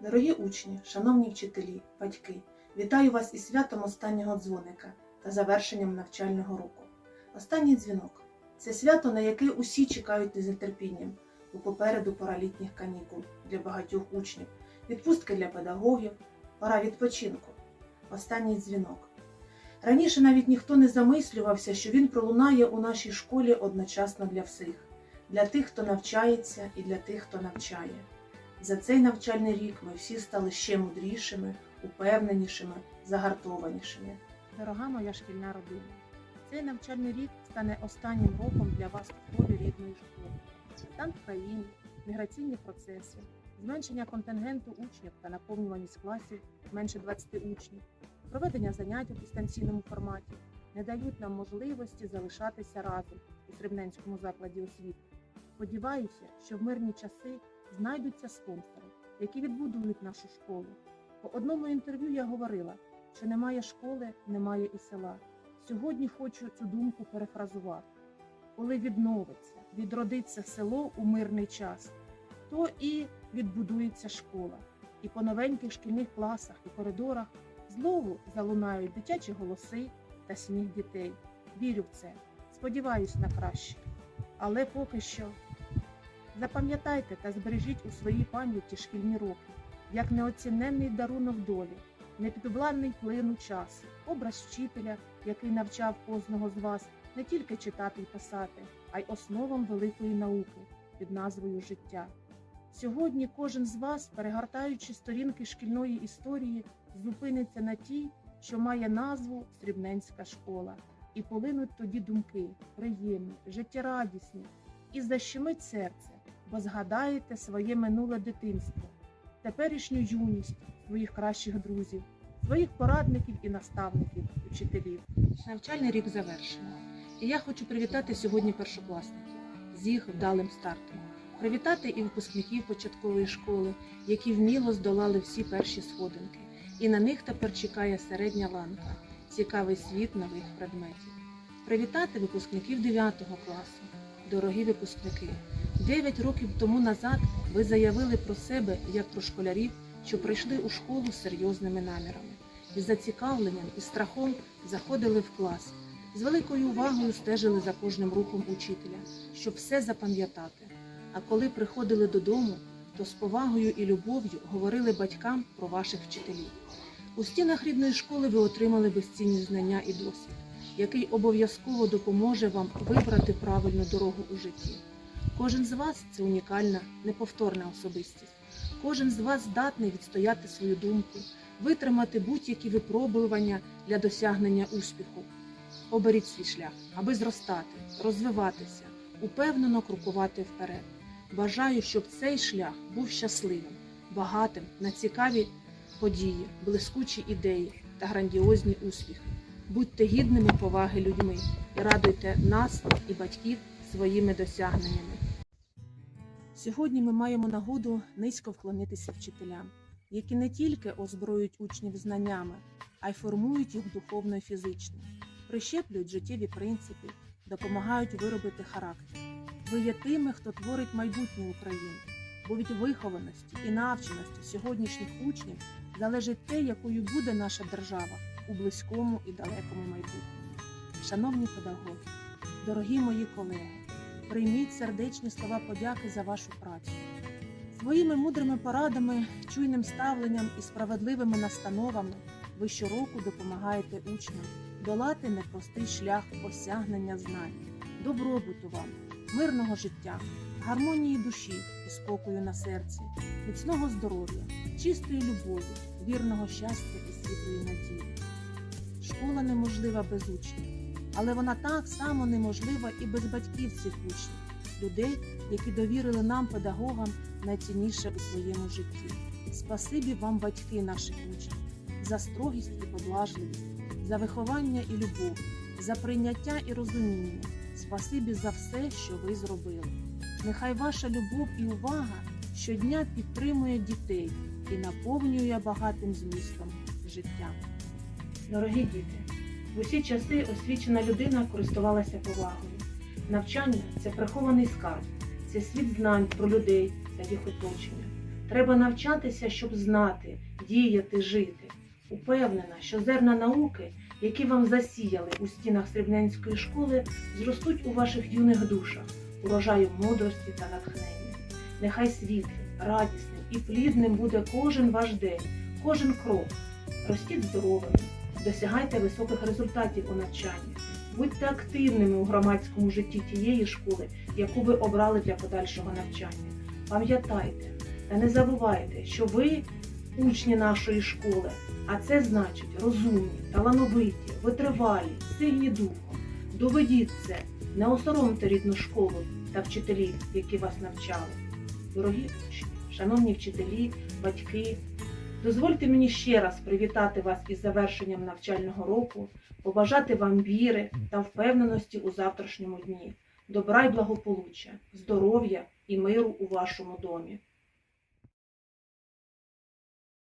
Дорогі учні, шановні вчителі, батьки, вітаю вас із святом останнього дзвоника та завершенням навчального року. Останній дзвінок це свято, на яке усі чекають із нетерпінням, бо попереду пора літніх канікул для багатьох учнів, відпустки для педагогів, пора відпочинку. Останній дзвінок. Раніше навіть ніхто не замислювався, що він пролунає у нашій школі одночасно для всіх, для тих, хто навчається, і для тих, хто навчає. За цей навчальний рік ми всі стали ще мудрішими, упевненішими, загартованішими. Дорога моя шкільна родина, цей навчальний рік стане останнім роком для вас у колі рідної школи. Стан в країні, міграційні процеси, зменшення контингенту учнів та наповнюваність класів менше 20 учнів, проведення занять у дистанційному форматі не дають нам можливості залишатися разом у Срібненському закладі освіти. Сподіваюся, що в мирні часи знайдуться спонсори, які відбудують нашу школу. По одному інтерв'ю я говорила, що немає школи, немає і села. Сьогодні хочу цю думку перефразувати. Коли відновиться, відродиться село у мирний час, то і відбудується школа. І по новеньких шкільних класах і коридорах знову залунають дитячі голоси та сміх дітей. Вірю в це, сподіваюсь на краще. Але поки що Запам'ятайте та збережіть у своїй пам'яті шкільні роки, як неоціненний дарунок долі, непідвладний плину часу, образ вчителя, який навчав кожного з вас не тільки читати й писати, а й основам великої науки під назвою життя. Сьогодні кожен з вас, перегортаючи сторінки шкільної історії, зупиниться на тій, що має назву Срібненська школа, і полинуть тоді думки, приємні, життєрадісні, і защемить серце бо згадаєте своє минуле дитинство, теперішню юність своїх кращих друзів, своїх порадників і наставників, вчителів. Навчальний рік завершено. І я хочу привітати сьогодні першокласників з їх вдалим стартом. Привітати і випускників початкової школи, які вміло здолали всі перші сходинки. І на них тепер чекає середня ланка, цікавий світ нових предметів. Привітати випускників 9 класу, дорогі випускники. Дев'ять років тому назад ви заявили про себе як про школярів, що прийшли у школу з серйозними намірами, із зацікавленням і страхом заходили в клас, з великою увагою стежили за кожним рухом учителя, щоб все запам'ятати. А коли приходили додому, то з повагою і любов'ю говорили батькам про ваших вчителів. У стінах рідної школи ви отримали безцінні знання і досвід, який обов'язково допоможе вам вибрати правильну дорогу у житті. Кожен з вас це унікальна, неповторна особистість. Кожен з вас здатний відстояти свою думку, витримати будь-які випробування для досягнення успіху. Оберіть свій шлях, аби зростати, розвиватися, упевнено крокувати вперед. Бажаю, щоб цей шлях був щасливим, багатим на цікаві події, блискучі ідеї та грандіозні успіхи. Будьте гідними поваги людьми і радуйте нас і батьків своїми досягненнями. Сьогодні ми маємо нагоду низько вклонитися вчителям, які не тільки озброюють учнів знаннями, а й формують їх духовно і фізично, прищеплюють життєві принципи, допомагають виробити характер. Ви є тими, хто творить майбутнє України, бо від вихованості і навченості сьогоднішніх учнів залежить те, якою буде наша держава у близькому і далекому майбутньому. Шановні педагоги, дорогі мої колеги, прийміть сердечні слова подяки за вашу працю. Своїми мудрими порадами, чуйним ставленням і справедливими настановами ви щороку допомагаєте учням долати непростий шлях осягнення знань, добробуту вам, мирного життя, гармонії душі і спокою на серці, міцного здоров'я, чистої любові, вірного щастя і світлої надії. Школа неможлива без учнів, але вона так само неможлива і без батьків цих учнів, людей, які довірили нам, педагогам, найцінніше у своєму житті. Спасибі вам, батьки наших учнів, за строгість і поблажливість, за виховання і любов, за прийняття і розуміння. Спасибі за все, що ви зробили. Нехай ваша любов і увага щодня підтримує дітей і наповнює багатим змістом життя. Дорогі діти, в усі часи освічена людина користувалася повагою. Навчання це прихований скарб, це світ знань про людей та їх оточення. Треба навчатися, щоб знати, діяти, жити. Упевнена, що зерна науки, які вам засіяли у стінах Срібненської школи, зростуть у ваших юних душах, урожаю мудрості та натхнення. Нехай світлим, радісним і плідним буде кожен ваш день, кожен крок. Ростіть здоровими, досягайте високих результатів у навчанні, будьте активними у громадському житті тієї школи, яку ви обрали для подальшого навчання. Пам'ятайте та не забувайте, що ви учні нашої школи, а це значить розумні, талановиті, витривалі, сильні духом. Доведіть це, не осоромте рідну школу та вчителів, які вас навчали. Дорогі учні, шановні вчителі, батьки, дозвольте мені ще раз привітати вас із завершенням навчального року, побажати вам віри та впевненості у завтрашньому дні, добра й благополуччя, здоров'я і миру у вашому домі.